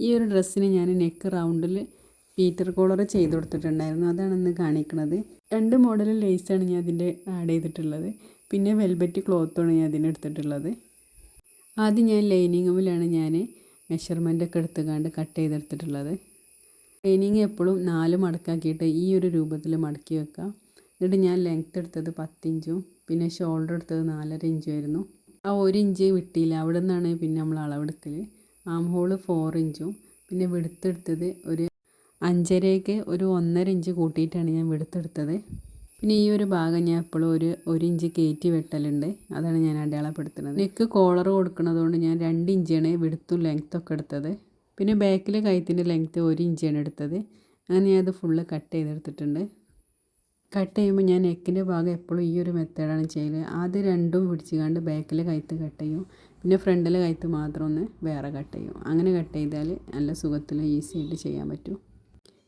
ഈ ഒരു ഡ്രസ്സിന് ഞാൻ നെക്ക് റൗണ്ടിൽ പീറ്റർ കോളർ ചെയ്ത് കൊടുത്തിട്ടുണ്ടായിരുന്നു. അതാണ് ഇന്ന് കാണിക്കുന്നത് രണ്ട് മോഡൽ ലേസാണ് ഞാൻ അതിന്റെ ആഡ് ചെയ്തിട്ടുള്ളത്. പിന്നെ വെൽബറ്റ് ക്ലോത്തുമാണ് ഞാൻ അതിനെടുത്തിട്ടുള്ളത് ആദ്യം ഞാൻ ലൈനിങ്ങുമിലാണ് ഞാൻ മെഷർമെന്റ് ഒക്കെ എടുത്തുകൊണ്ട് കട്ട് ചെയ്തെടുത്തിട്ടുള്ളത്. ലൈനിങ് എപ്പോഴും നാല് മടക്കാക്കിയിട്ട് ഈ ഒരു രൂപത്തിൽ മടക്കി വെക്കാം. എന്നിട്ട് ഞാൻ ലെങ്ത്ത് എടുത്തത് പത്തിഞ്ചും പിന്നെ ഷോൾഡർ എടുത്തത് നാലര ഇഞ്ചും ആയിരുന്നു. ആ ഒരു ഇഞ്ച് വിട്ടിയില്ല അവിടെ നിന്നാണ് പിന്നെ നമ്മൾ അളവെടുക്കൽ ആം ഹോൾ ഫോർ ഇഞ്ചും. പിന്നെ വെടുത്തെടുത്തത് ഒരു അഞ്ചരയ്ക്ക് ഒരു ഒന്നര ഇഞ്ച് കൂട്ടിയിട്ടാണ് ഞാൻ വെടുത്തെടുത്തത് പിന്നെ ഈ ഒരു ഭാഗം ഞാൻ എപ്പോഴും ഒരു ഒരു ഇഞ്ച് കയറ്റി വെട്ടലുണ്ട്. അതാണ് ഞാൻ അടയാളപ്പെടുത്തുന്നത്. നെക്ക് കോളർ കൊടുക്കുന്നതുകൊണ്ട് ഞാൻ രണ്ട് ഇഞ്ചാണ് വെടുത്തും ലെങ്ത്തൊക്കെ എടുത്തത്. പിന്നെ ബാക്കിലെ കയത്തിന്റെ ലെങ്ത്ത് ഒരു ഇഞ്ചാണ് എടുത്തത്. അങ്ങനെ ഞാൻ അത് ഫുള്ള് കട്ട് ചെയ്തെടുത്തിട്ടുണ്ട്. കട്ട് ചെയ്യുമ്പോൾ ഞാൻ നെക്കിന്റെ ഭാഗം എപ്പോഴും ഈ ഒരു മെത്തേഡാണ് ചെയ്യൽ ആദ്യം രണ്ടും പിടിച്ചുകൊണ്ട് ബാക്കിലെ കൈത്ത് കട്ട് ചെയ്യും. പിന്നെ ഫ്രണ്ടിലെ കഴുത്ത് മാത്രം ഒന്ന് വേറെ കട്ട് ചെയ്യും. അങ്ങനെ കട്ട് ചെയ്താൽ നല്ല സുഖത്തിൽ ഈസി ആയിട്ട് ചെയ്യാൻ പറ്റും.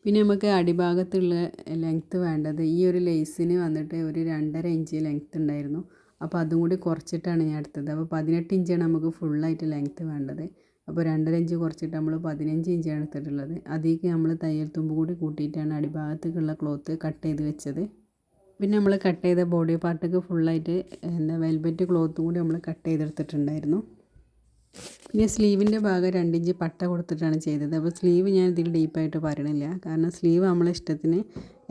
പിന്നെ നമുക്ക് അടിഭാഗത്തുള്ള ലെങ്ത്ത് വേണ്ടത് ഈ ഒരു ലേസിന് വന്നിട്ട് ഒരു രണ്ടര ഇഞ്ച് ലെങ്ത്ത് ഉണ്ടായിരുന്നു. അപ്പോൾ അതും കൂടി കുറച്ചിട്ടാണ് ഞാൻ എടുത്തത്. അപ്പോൾ പതിനെട്ട് ഇഞ്ചാണ് നമുക്ക് ഫുള്ളായിട്ട് ലെങ്ത്ത് വേണ്ടത്. അപ്പോൾ രണ്ടര ഇഞ്ച് കുറച്ചിട്ട് നമ്മൾ പതിനഞ്ച് ഇഞ്ചാണ് എടുത്തിട്ടുള്ളത്. അതിലേക്ക് നമ്മൾ തയ്യൽ തുമ്പ് കൂടി കൂട്ടിയിട്ടാണ് അടിഭാഗത്തേക്കുള്ള ക്ലോത്ത് കട്ട് ചെയ്ത് വെച്ചത്. പിന്നെ നമ്മൾ കട്ട് ചെയ്ത ബോഡി പാർട്ടൊക്കെ ഫുള്ളായിട്ട് എന്താ വെൽവെറ്റ് ക്ലോത്തും കൂടി നമ്മൾ കട്ട് ചെയ്തെടുത്തിട്ടുണ്ടായിരുന്നു. പിന്നെ സ്ലീവിന്റെ ഭാഗം രണ്ടിഞ്ച് പട്ട കൊടുത്തിട്ടാണ് ചെയ്തത്. അപ്പോൾ സ്ലീവ് ഞാൻ ഇതിൽ ഡീപ്പായിട്ട് പറയണില്ല കാരണം സ്ലീവ് നമ്മളെ ഇഷ്ടത്തിന്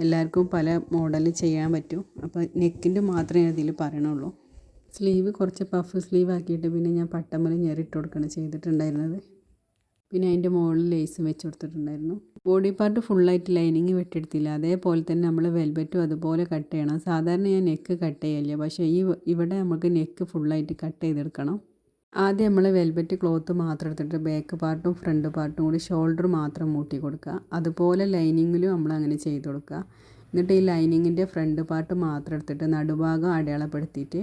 എല്ലാവർക്കും പല മോഡലിൽ ചെയ്യാൻ പറ്റും. അപ്പോൾ നെക്കിന്റെ മാത്രമേ ഞാൻ ഇതിൽ പറയണുള്ളൂ. സ്ലീവ് കുറച്ച് പഫ് സ്ലീവ് ആക്കിയിട്ട് പിന്നെ ഞാൻ പട്ടമ്മൽ ഞെറിട്ട് കൊടുക്കുകയാണ് ചെയ്തിട്ടുണ്ടായിരുന്നത്. പിന്നെ അതിന്റെ മുകളിൽ ലേസ് വെച്ച് കൊടുത്തിട്ടുണ്ടായിരുന്നു. ബോഡി പാർട്ട് ഫുള്ളായിട്ട് ലൈനിങ് വെട്ടിയെടുത്തില്ല. അതേപോലെ തന്നെ നമ്മൾ വെൽബറ്റും അതുപോലെ കട്ട് ചെയ്യണം. സാധാരണ ഞാൻ നെക്ക് കട്ട് ചെയ്യില്ല പക്ഷേ ഈ ഇവിടെ നമുക്ക് നെക്ക് ഫുള്ളായിട്ട് കട്ട് ചെയ്തെടുക്കണം. ആദ്യം നമ്മൾ വെൽവെറ്റ് ക്ലോത്ത് മാത്രം എടുത്തിട്ട് ബാക്ക് പാർട്ടും ഫ്രണ്ട് പാർട്ടും കൂടി ഷോൾഡർ മാത്രം മൂട്ടി കൊടുക്കുക. അതുപോലെ ലൈനിങ്ങിലും നമ്മൾ അങ്ങനെ ചെയ്ത് കൊടുക്കുക. എന്നിട്ട് ഈ ലൈനിങ്ങിന്റെ ഫ്രണ്ട് പാർട്ട് മാത്രം എടുത്തിട്ട് നടുഭാഗം അടയാളപ്പെടുത്തിയിട്ട്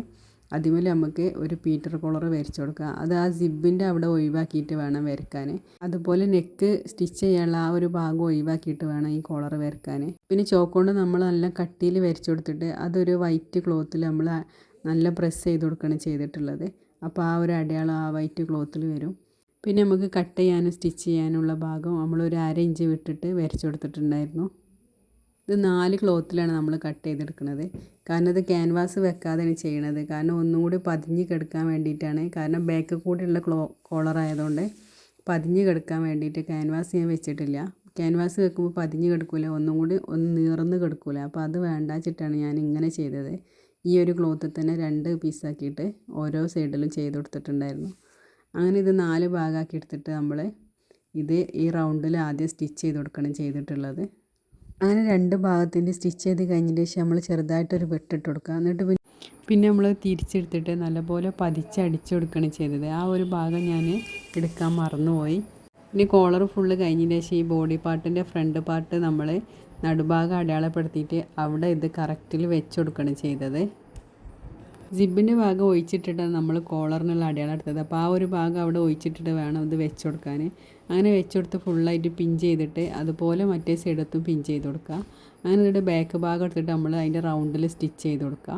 അതിമേൽ നമുക്ക് ഒരു പീറ്റർ കോളർ വരച്ച് കൊടുക്കുക. അത് ആ സിബിന്റെ അവിടെ ഒഴിവാക്കിയിട്ട് വേണം വരയ്ക്കാൻ അതുപോലെ നെക്ക് സ്റ്റിച്ച് ചെയ്യാനുള്ള ആ ഒരു ഭാഗം ഒഴിവാക്കിയിട്ട് വേണം ഈ കോളർ വരയ്ക്കാൻ പിന്നെ ചോക്കൊണ്ട് നമ്മൾ നല്ല കട്ടിയിൽ വരച്ച് കൊടുത്തിട്ട് അതൊരു വൈറ്റ് ക്ലോത്തിൽ നമ്മൾ നല്ല പ്രസ് ചെയ്ത് കൊടുക്കുകയാണ് ചെയ്തിട്ടുള്ളത്. അപ്പോൾ ആ ഒരു അടയാളം ആ വൈറ്റ് ക്ലോത്തിൽ വരും. പിന്നെ നമുക്ക് കട്ട് ചെയ്യാനും സ്റ്റിച്ച് ചെയ്യാനുള്ള ഭാഗം നമ്മൾ ഒരു അര ഇഞ്ച് വിട്ടിട്ട് വരച്ച് കൊടുത്തിട്ടുണ്ടായിരുന്നു. ഇത് നാല് ക്ലോത്തിലാണ് നമ്മൾ കട്ട് ചെയ്തെടുക്കുന്നത് കാരണം ഇത് ക്യാൻവാസ് വെക്കാതെയാണ് ചെയ്യണത്. കാരണം ഒന്നും കൂടി പതിഞ്ഞ് കിടക്കാൻ വേണ്ടിയിട്ടാണ്. കാരണം ബാക്ക് കൂടെയുള്ള ക്ലോ കോളർ ആയതുകൊണ്ട് പതിഞ്ഞ് കിടക്കാൻ വേണ്ടിയിട്ട് ക്യാൻവാസ് ഞാൻ വെച്ചിട്ടില്ല. ക്യാൻവാസ് വെക്കുമ്പോൾ പതിഞ്ഞ് കിടക്കില്ല ഒന്നും കൂടി ഒന്ന് നീർന്ന് കിടക്കില്ല അപ്പോൾ അത് വേണ്ട വെച്ചിട്ടാണ് ഞാൻ ഇങ്ങനെ ചെയ്തത്. ഈ ഒരു ക്ലോത്തിൽ തന്നെ രണ്ട് പീസാക്കിയിട്ട് ഓരോ സൈഡിലും ചെയ്ത് കൊടുത്തിട്ടുണ്ടായിരുന്നു. അങ്ങനെ ഇത് നാല് ഭാഗമാക്കി എടുത്തിട്ട് നമ്മൾ ഇത് ഈ റൗണ്ടിൽ ആദ്യം സ്റ്റിച്ച് ചെയ്ത് കൊടുക്കണം ചെയ്തിട്ടുള്ളത്. അങ്ങനെ രണ്ട് ഭാഗത്തിന്റെ സ്റ്റിച്ച് ചെയ്ത് കഴിഞ്ഞതിന് ശേഷം നമ്മൾ ചെറുതായിട്ടൊരു വെട്ടിട്ട് കൊടുക്കുക. എന്നിട്ട് പിന്നെ പിന്നെ നമ്മൾ തിരിച്ചെടുത്തിട്ട് നല്ലപോലെ പതിച്ച് അടിച്ചു കൊടുക്കുകയാണ് ചെയ്തത്. ആ ഒരു ഭാഗം ഞാൻ എടുക്കാൻ മറന്നുപോയി. പിന്നെ കോളർ ഫുള്ള് കഴിഞ്ഞതിന് ശേഷം ഈ ബോഡി പാർട്ടിന്റെ ഫ്രണ്ട് പാർട്ട് നമ്മൾ നടുഭാഗം അടയാളപ്പെടുത്തിയിട്ട് അവിടെ ഇത് കറക്റ്റിൽ വെച്ച് ചെയ്തത്. ജിബിന്റെ ഭാഗം ഒഴിച്ചിട്ടിട്ടാണ് നമ്മൾ കോളറിനുള്ള അടയാളം എടുത്തത്. അപ്പോൾ ആ ഒരു ഭാഗം അവിടെ ഒഴിച്ചിട്ടിട്ട് വേണം ഇത് വെച്ച് കൊടുക്കാൻ അങ്ങനെ വെച്ച് കൊടുത്ത് ഫുള്ളായിട്ട് പിൻ ചെയ്തിട്ട് അതുപോലെ മറ്റേ സൈഡത്തും പിൻ ചെയ്ത് കൊടുക്കുക. അങ്ങനെ ഇതിന്റെ ബാക്ക് ഭാഗം എടുത്തിട്ട് നമ്മൾ അതിന്റെ റൗണ്ടിൽ സ്റ്റിച്ച് ചെയ്ത് കൊടുക്കുക.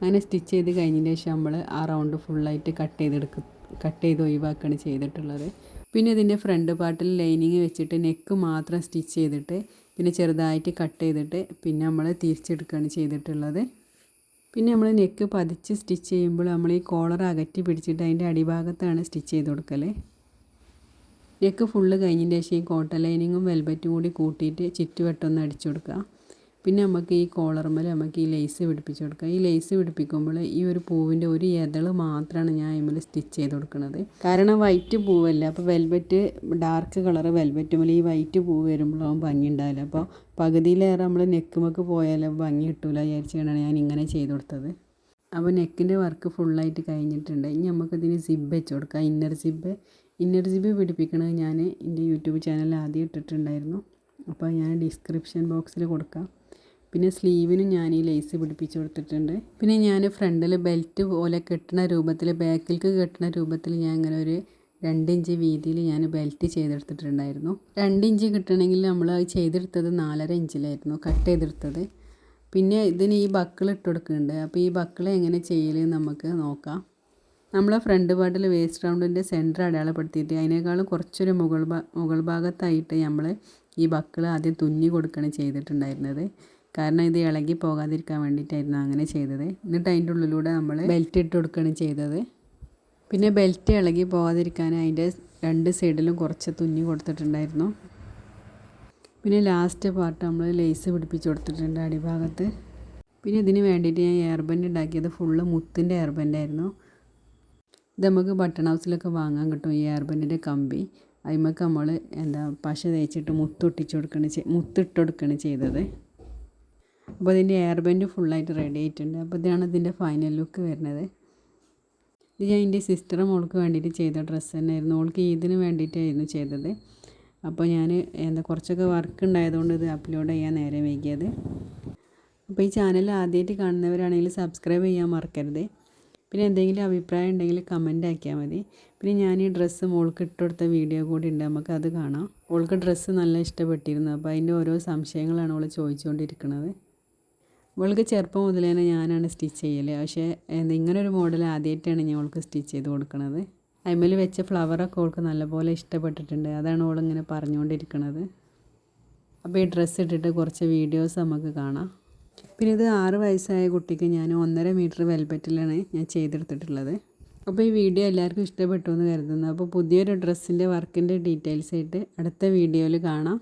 അങ്ങനെ സ്റ്റിച്ച് ചെയ്ത് കഴിഞ്ഞതിന് ശേഷം നമ്മൾ ആ റൗണ്ട് ഫുള്ളായിട്ട് കട്ട് ചെയ്തെടുക്കും കട്ട് ചെയ്ത് ഒഴിവാക്കുകയാണ് ചെയ്തിട്ടുള്ളത്. പിന്നെ ഇതിന്റെ ഫ്രണ്ട് പാർട്ടിൽ ലൈനിങ് വെച്ചിട്ട് നെക്ക് മാത്രം സ്റ്റിച്ച് ചെയ്തിട്ട് പിന്നെ ചെറുതായിട്ട് കട്ട് ചെയ്തിട്ട് പിന്നെ നമ്മൾ തിരിച്ചെടുക്കുകയാണ് ചെയ്തിട്ടുള്ളത്. പിന്നെ നമ്മൾ നെക്ക് പതിച്ച് സ്റ്റിച്ച് ചെയ്യുമ്പോൾ നമ്മൾ ഈ കോളർ അകറ്റി പിടിച്ചിട്ട് അതിന്റെ അടിഭാഗത്താണ് സ്റ്റിച്ച് ചെയ്ത് കൊടുക്കൽ നെക്ക് ഫുള്ള് കഴിഞ്ഞതിന്റെ ശേഷം ഈ കോട്ടൺ ലൈനിങ്ങും വെൽബറ്റും കൂടി കൂട്ടിയിട്ട് ചുറ്റുവട്ടം അടിച്ചു കൊടുക്കുക. പിന്നെ നമുക്ക് ഈ കോളർമേൽ നമുക്ക് ഈ ലേസ് പിടിപ്പിച്ച് കൊടുക്കാം. ഈ ലേസ് പിടിപ്പിക്കുമ്പോൾ ഈ ഒരു പൂവിന്റെ ഒരു എതൾ മാത്രമാണ് ഞാൻ അതിൽ സ്റ്റിച്ച് ചെയ്ത് കൊടുക്കുന്നത്. കാരണം വൈറ്റ് പൂവല്ല അപ്പോൾ വെൽവെറ്റ് ഡാർക്ക് കളർ വെൽവെറ്റ് മേലെ ഈ വൈറ്റ് പൂവ് വരുമ്പോഴാവും ഭംഗി ഉണ്ടാവില്ല. അപ്പോൾ പകുതിയിലേറെ നമ്മൾ നെക്കുമൊക്കെ പോയാൽ ഭംഗി കിട്ടില്ല വിചാരിച്ചാണ് ഞാൻ ഇങ്ങനെ ചെയ്ത് കൊടുത്തത്. അപ്പോൾ നെക്കിന്റെ വർക്ക് ഫുള്ളായിട്ട് കഴിഞ്ഞിട്ടുണ്ട്. ഇനി നമുക്കിതിന് സിബ് വെച്ച് കൊടുക്കാം. ഇന്നർ സിബ് ഇന്നർ സിബ് പിടിപ്പിക്കണത് ഞാൻ എന്റെ യൂട്യൂബ് ചാനലിൽ ആദ്യം ഇട്ടിട്ടുണ്ടായിരുന്നു. അപ്പോൾ ഞാൻ ഡിസ്ക്രിപ്ഷൻ ബോക്സിൽ കൊടുക്കാം. പിന്നെ സ്ലീവിനും ഞാൻ ഈ ലേസ് പിടിപ്പിച്ച് കൊടുത്തിട്ടുണ്ട്. പിന്നെ ഞാൻ ഫ്രണ്ടിൽ ബെൽറ്റ് പോലെ കെട്ടുന്ന രൂപത്തിൽ ബാക്കിലേക്ക് കെട്ടുന്ന രൂപത്തിൽ ഞാൻ ഇങ്ങനെ ഒരു രണ്ടിഞ്ച് വീതിയിൽ ഞാൻ ബെൽറ്റ് ചെയ്തെടുത്തിട്ടുണ്ടായിരുന്നു. രണ്ടിഞ്ച് കിട്ടണമെങ്കിൽ നമ്മൾ ചെയ്തെടുത്തത് നാലര ഇഞ്ചിലായിരുന്നു കട്ട് ചെയ്തെടുത്തത്. പിന്നെ ഇതിന് ഈ ബക്കിൾ ഇട്ട് കൊടുക്കുന്നുണ്ട്. അപ്പോൾ ഈ ബക്കിൾ എങ്ങനെ ചെയ്യൽ നമുക്ക് നോക്കാം. നമ്മൾ ഫ്രണ്ട് പാർട്ടിൽ വേസ്റ്റ് റൗണ്ടിന്റെ സെന്റർ അടയാളപ്പെടുത്തിയിട്ട് അതിനേക്കാളും കുറച്ചൊരു മുകൾ മുകൾ ഭാഗത്തായിട്ട് നമ്മൾ ഈ ബക്കിൾ ആദ്യം തുന്നി കൊടുക്കുകയാണ് ചെയ്തിട്ടുണ്ടായിരുന്നത്. കാരണം ഇത് ഇളകി പോകാതിരിക്കാൻ വേണ്ടിയിട്ടായിരുന്നു അങ്ങനെ ചെയ്തത്. എന്നിട്ട് അതിന്റെ ഉള്ളിലൂടെ നമ്മൾ ബെൽറ്റ് ഇട്ട് കൊടുക്കുകയാണ് ചെയ്തത്. പിന്നെ ബെൽറ്റ് ഇളകി പോകാതിരിക്കാൻ അതിന്റെ രണ്ട് സൈഡിലും കുറച്ച് തുന്നി കൊടുത്തിട്ടുണ്ടായിരുന്നു. പിന്നെ ലാസ്റ്റ് പാർട്ട് നമ്മൾ ലേസ് പിടിപ്പിച്ച് കൊടുത്തിട്ടുണ്ട് അടിഭാഗത്ത്. പിന്നെ ഇതിന് വേണ്ടിയിട്ട് ഞാൻ എയർബൻഡ് ഉണ്ടാക്കിയത് ഫുള്ള് മുത്തിന്റെ എയർബൻഡായിരുന്നു ഇത് നമുക്ക് ബട്ടൺ ഹൗസിലൊക്കെ വാങ്ങാൻ കിട്ടും ഈ എയർബൻഡിന്റെ കമ്പി. അതിമൊക്കെ നമ്മൾ എന്താ പശ തേച്ചിട്ട് മുത്തൊട്ടിച്ച് കൊടുക്കുകയാണ് ചെയ് മുത്തിട്ട് കൊടുക്കുകയാണ് ചെയ്തത്. അപ്പോൾ ഇതിന്റെ എയർബൻഡ് ഫുള്ളായിട്ട് റെഡി ആയിട്ടുണ്ട്. അപ്പോൾ ഇതാണ് ഇതിന്റെ ഫൈനൽ ലുക്ക് വരുന്നത്. ഇത് ഞാൻ എന്റെ സിസ്റ്റർ മോൾക്ക് വേണ്ടിയിട്ട് ചെയ്ത ഡ്രസ്സ് തന്നെയായിരുന്നു. മോൾക്ക് ഇതിന് വേണ്ടിയിട്ടായിരുന്നു ചെയ്തത്. അപ്പോൾ ഞാൻ എന്താ കുറച്ചൊക്കെ വർക്ക് ഉണ്ടായതുകൊണ്ട് ഇത് അപ്ലോഡ് ചെയ്യാൻ നേരെ വൈകിയത്. അപ്പോൾ ഈ ചാനൽ ആദ്യമായിട്ട് കാണുന്നവരാണെങ്കിൽ സബ്സ്ക്രൈബ് ചെയ്യാൻ മറക്കരുത്. പിന്നെ എന്തെങ്കിലും അഭിപ്രായം ഉണ്ടെങ്കിൽ കമന്റ് ആക്കിയാൽ മതി. പിന്നെ ഞാൻ ഈ ഡ്രസ്സ് മോൾക്ക് ഇട്ടുകൊടുത്ത വീഡിയോ കൂടി ഉണ്ട്. നമുക്ക് അത് കാണാം. ഓൾക്ക് ഡ്രസ്സ് നല്ല ഇഷ്ടപ്പെട്ടിരുന്നു. അപ്പോൾ അതിന്റെ ഓരോ സംശയങ്ങളാണ് അവൾ ചോദിച്ചുകൊണ്ടിരിക്കുന്നത്. ഇവൾക്ക് ചെറുപ്പം മുതലേ തന്നെ ഞാനാണ് സ്റ്റിച്ച് ചെയ്യൽ പക്ഷേ ഇങ്ങനൊരു മോഡൽ ആദ്യമായിട്ടാണ് ഞാൻ അവൾക്ക് സ്റ്റിച്ച് ചെയ്ത് കൊടുക്കുന്നത് അതിമേൽ വെച്ച ഫ്ലവറൊക്കെ അവൾക്ക് നല്ലപോലെ ഇഷ്ടപ്പെട്ടിട്ടുണ്ട്. അതാണ് അവളിങ്ങനെ പറഞ്ഞുകൊണ്ടിരിക്കുന്നത് അപ്പോൾ ഈ ഡ്രസ്സ് ഇട്ടിട്ട് കുറച്ച് വീഡിയോസ് നമുക്ക് കാണാം. പിന്നെ ഇത് ആറ് വയസ്സായ കുട്ടിക്ക് ഞാൻ ഒന്നര മീറ്റർ വെൽബറ്റിലാണ് ഞാൻ ചെയ്തെടുത്തിട്ടുള്ളത്. അപ്പോൾ ഈ വീഡിയോ എല്ലാവർക്കും ഇഷ്ടപ്പെട്ടു എന്ന് കരുതുന്നു. അപ്പോൾ പുതിയൊരു ഡ്രസ്സിന്റെ വർക്കിന്റെ ഡീറ്റെയിൽസ് ആയിട്ട് അടുത്ത വീഡിയോയിൽ കാണാം.